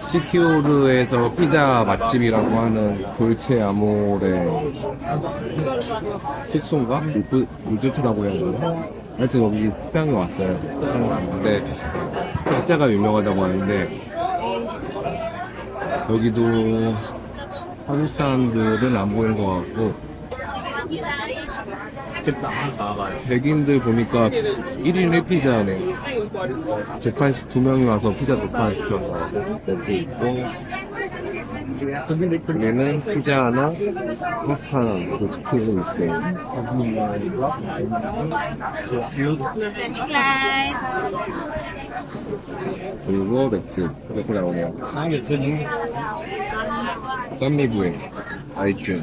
시키오르에서 피자 맛집이라고 하는 돌체 아모레 숙소인가? 리프, 리조트라고 해야 되나? 하여튼 여기 식당에 왔어요. 식당에 왔는데 피자가 유명하다고 하는데 여기도 한국 사람들은 안 보이는 것 같고 백인들 보니까 1인 1피자네. 182명이 와서 피자 두판 시켰어 여기 있고 얘는 피자 하나 파스타 하나 이렇게 시키고 있어요. 그리고 맥주. 이렇게 나오네요. 쌈미부에 아이튠.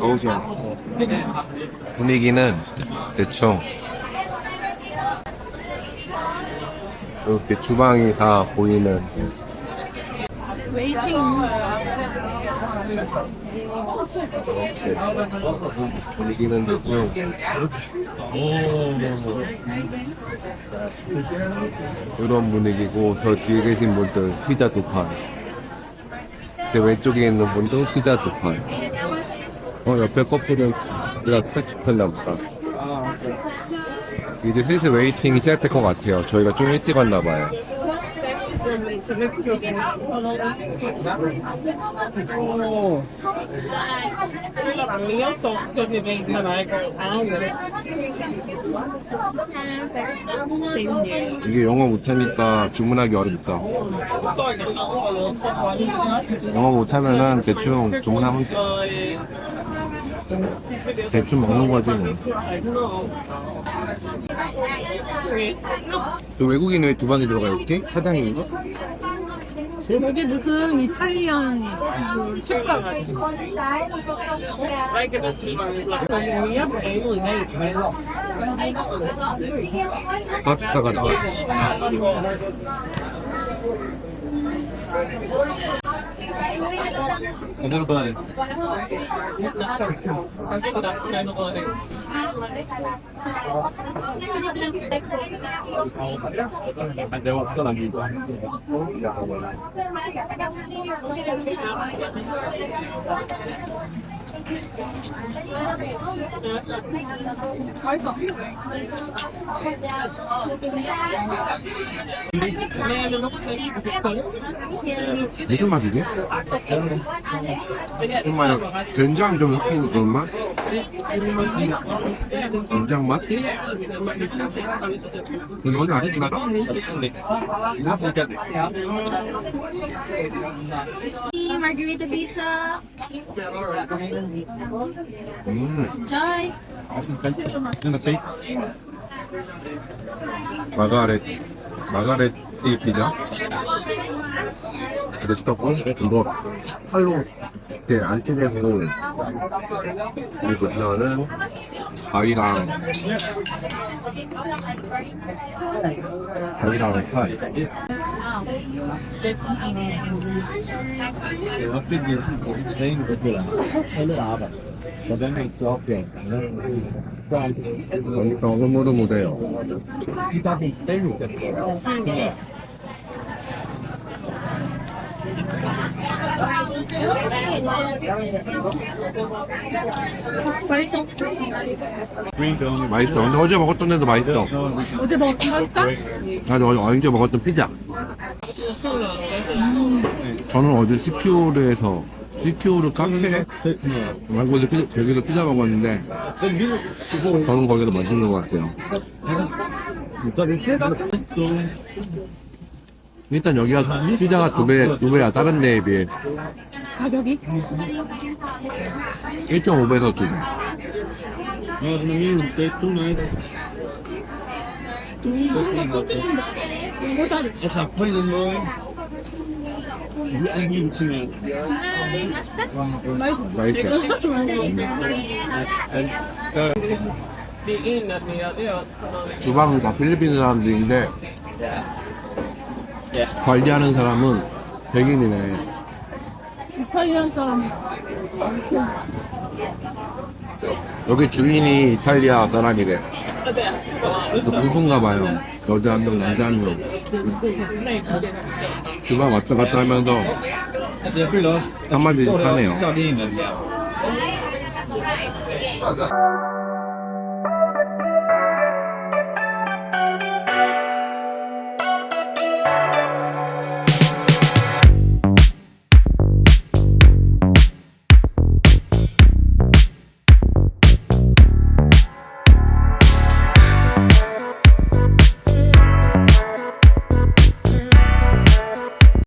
어우셔 분위기는 대충 이렇게 주방이 다 보이는 웨이팅 분위기는 이런 분위기고 저 뒤에 계신 분들 피자 두 판. 제 왼쪽에 있는 분도 피자 두 판. 어 옆에 커플은 우리가 같이 폈나 보다. 이제 슬슬 웨이팅이 시작될 것 같아요. 저희가 좀 일찍 왔나 봐요. 이게 영어 못하니까 주문하기 어렵다. 영어 못하면은 대충 주문하면 돼. 대충 먹는 거지 뭐. 그 외국인은 왜 두 방에 들어가 이렇게? 사장인가? 여기 무슨 이탈리안 그 식당 파스타가 나왔어. Ano ba rin? Ano ba rin? Ano ba rin? Ang dewak ko lang dito. Ang 무슨 맛이지? 정말 된장이 좀 섞이는 그런 맛? 된장 맛? 근데 어디 아직도 나가? Margarita pizza. 음, Enjoy. 마가렛, 마가렛지 피자? 이거 시켰고, 이거 칼로 이렇게 안 찌개고, 그리고 이거는 바위랑, 바위랑 살. 여기서 흐무 르 무대요. 맛있어 맛있어. 근데 어제 먹었던 데도 맛있어. 어제 먹었던 거 할까? 아니, 어제, 어제 먹었던 피자. 저는 어제 시키오르에서, 시키오르 카페? 말고 어제 피자, 여기서 피자 먹었는데, 저는 거기서 맛있는 것 같아요. 일단 여기가 피자가 두 배, 두 배야, 다른 데에 비해. 가격이? 1.5배에서 두 배. 모 주방은 다 필리핀 사람들인데 관리하는 사람은 백인이네. 이탈리안 사람. 여기 주인이 이탈리아 사람이래. 그래서 부부인가 봐요. 여자 한 명, 남자 한 명. 주방 왔다 갔다 하면서 한마디씩 하네요.